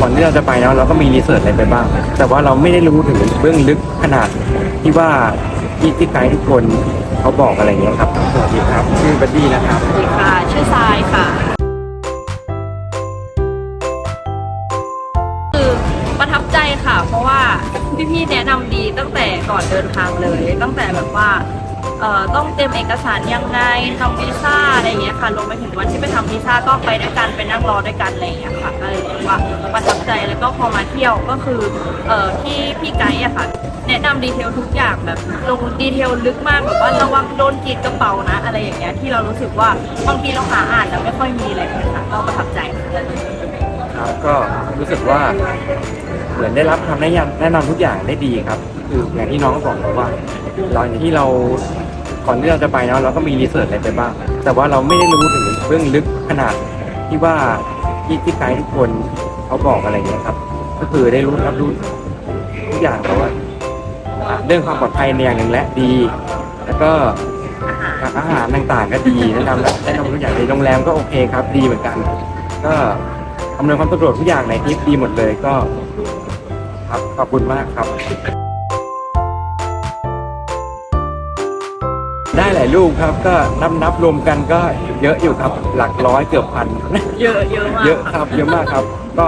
ก่อนที่เราจะไปเนาะเราก็มีรีเสิร์ชอะไรไปบ้าง แต่ว่าเราไม่ได้รู้ถึงเบื้องลึกขนาดที่ว่าที่ที่ไกด์ทุกคนเขาบอกอะไรเงี้ยครับ สวัสดีครับ ชื่อบัดดี้นะครับ สวัสดีค่ะ ชื่อทรายค่ะ คือประทับใจค่ะ เพราะว่าพี่ๆแนะนำดีตั้งแต่ก่อนเดินทางเลย ตั้งแต่แบบว่า ต้องเตรียมเอกสารยังไงทำวีซ่าอะไรอย่างเงี้ยค่ะรวมไปถึงวันที่ไปทำวีซ่าก็ไปด้วยกันไปนั่งรอด้วยกันอะไรอย่างเงี้ยค่ะก็เลยเรียกว่าประทับใจแล้วก็พอมาเที่ยวก็คือเอ่อที่พี่ไกด์อะค่ะ แนะนำดีเทลทุกอย่างแบบลงดีเทลลึกมากแบบว่าระวังโดนจีดกระเป๋านะ อะไรอย่างเงี้ยที่เรารู้สึกว่าบางทีเราหาอ่านแล้วไม่ค่อยมีอะไรเลยค่ะก็ประทับใจครับก็รู้สึกว่าเหมือนได้รับคำแนะนำแนะนำทุกอย่างได้ดีครับ คืออย่างที่น้องบอกแล้วว่าหลังจากที่เรา ก่อนที่เราจะไปเนาะเราก็มีรีเสิร์ชอะไรไปบ้าง แต่ว่าเราไม่ได้รู้ถึงเบื้องลึกขนาดที่ว่าที่ที่ไกด์ทุกคนเขาบอกอะไรเงี้ยครับ ก็คือได้รู้รับรู้ทุกอย่างแต่ว่าเรื่องความปลอดภัยในอย่างหนึ่งและดี แล้วก็อาหารอาหารต่างๆก็ดีแนะนำแนะนำทุกอย่างในโรงแรมก็โอเคครับ ดีเหมือนกัน ก็อำนวยความสะดวกทุกอย่างในทริปดีหมดเลยก็ ครับขอบคุณมากครับ ได้หลายรูปครับก็นับนับรวมกันก็เยอะอยู่ครับหลักร้อยเกือบพัน เยอะเยอะมากเยอะครับเยอะมากครับ ก็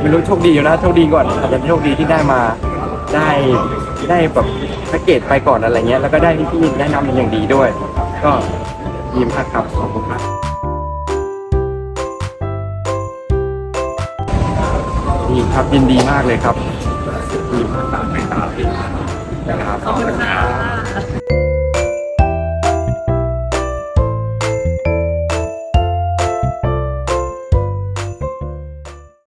ไม่รู้โชคดีอยู่นะโชคดีก่อนอาจจะโชคดีที่ได้มาได้ได้แบบแพ็กเกจไปก่อนอะไรเงี้ยแล้วก็ได้ที่แนะนำเป็นอย่างดีด้วย ก็ดีมากครับขอบคุณครับดีครับยินดีมากเลยครับดีมากตามไปตามนะครับขอบคุณค่ะ